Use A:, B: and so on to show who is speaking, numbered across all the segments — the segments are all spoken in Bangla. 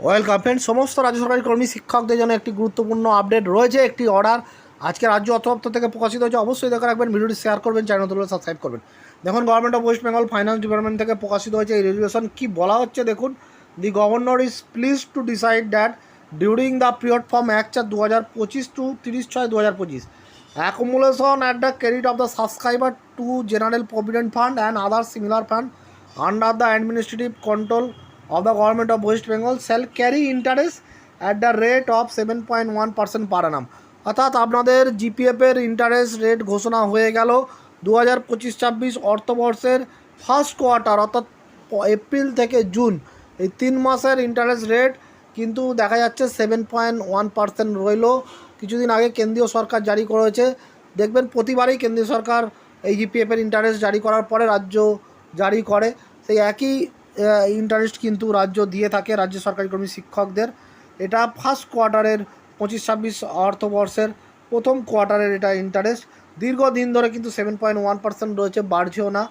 A: ওয়েলকাম ফ্রেন্ড সমস্ত রাজ্য সরকারি কর্মী, শিক্ষকদের জন্য একটি গুরুত্বপূর্ণ আপডেট রয়েছে, একটি অর্ডার আজকে রাজ্য অর্থদপ্তর থেকে প্রকাশিত হয়েছে। অবশ্যই দেখে রাখবেন, ভিডিওটি শেয়ার করবেন চ্যানেল তুলে সাবস্ক্রাইব করবেন। দেখুন government of West Bengal finance department থেকে প্রকাশিত হয়েছে এই রেজুলেশন কী বলা হচ্ছে দেখুন the governor is pleased to decide that during the period from এক চার দু হাজার পঁচিশ টু তিরিশ ছয় দু হাজার পঁচিশ accumulation at the credit of the subscriber to general provident fund and other similar fund under the administrative control of the government of West Bengal shall carry interest at the rate of 7.1 percent per annum. অর্থাৎ আপনাদের জিপিএফের ইন্টারেস্ট রেট ঘোষণা হয়ে গেল দু হাজার পঁচিশ ছাব্বিশ অর্থবর্ষের ফার্স্ট কোয়ার্টার অর্থাৎ এপ্রিল থেকে জুন এই তিন মাসের ইন্টারেস্ট রেট কিন্তু দেখা যাচ্ছে সেভেন পয়েন্ট ওয়ান পার্সেন্ট রইল। কিছুদিন আগে কেন্দ্রীয় সরকার জারি করেছে। দেখবেন প্রতিবারই কেন্দ্রীয় সরকার এই জিপিএফের ইন্টারেস্ট জারি করার পরে রাজ্য জারি করে। সেই একই ইন্টারেস্ট কিন্তু রাজ্য দিয়ে থাকে, রাজ্য সরকারি কর্মী শিক্ষকদের। এটা ফার্স্ট কোয়ার্টারের পঁচিশ, ছাব্বিশ অর্থবর্ষের প্রথম কোয়ার্টারের এটা ইন্টারেস্ট দীর্ঘদিন ধরে কিন্তু সেভেন পয়েন্ট ওয়ান পার্সেন্ট রয়েছে, বাড়ছেও না।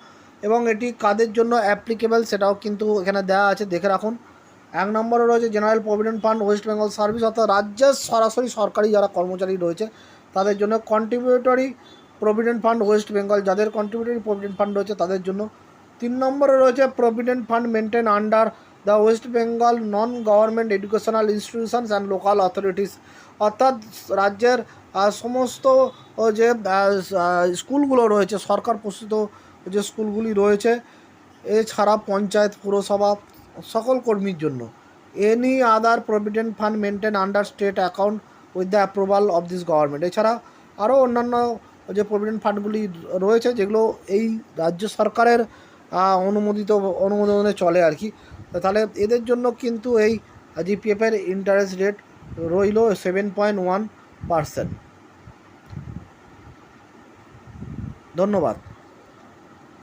A: এবং এটি কাদের জন্য অ্যাপ্লিকেবল সেটাও কিন্তু এখানে দেওয়া আছে, দেখে রাখুন। এক নম্বরে রয়েছে general provident fund West Bengal service অর্থাৎ রাজ্যের সরাসরি সরকারি যারা কর্মচারী রয়েছে, তাদের জন্য contributory provident fund West Bengal যাদের কন্ট্রিবিউটরি প্রভিডেন্ট ফান্ড রয়েছে, তাদের জন্য তিন নম্বরে রয়েছে provident fund maintain under the West Bengal non government educational institutions and local authorities অর্থাৎ রাজ্যের সমস্ত যে স্কুলগুলো রয়েছে, সরকার প্রস্তুত যে স্কুলগুলি রয়েছে, এছাড়া পঞ্চায়েত, পুরসভা, সকল কর্মীর জন্য। Any other provident fund maintain under state account with the approval of this government এছাড়া আরও অন্যান্য যে প্রভিডেন্ট ফান্ডগুলি রয়েছে, যেগুলো এই রাজ্য সরকারের অনুমোদিত, অনুমোদনে চলে আর কি। তাহলে এদের জন্য কিন্তু এই জিপিএফের ইন্টারেস্ট রেট রইল সেভেন পয়েন্ট ওয়ান পারসেন্ট ধন্যবাদ।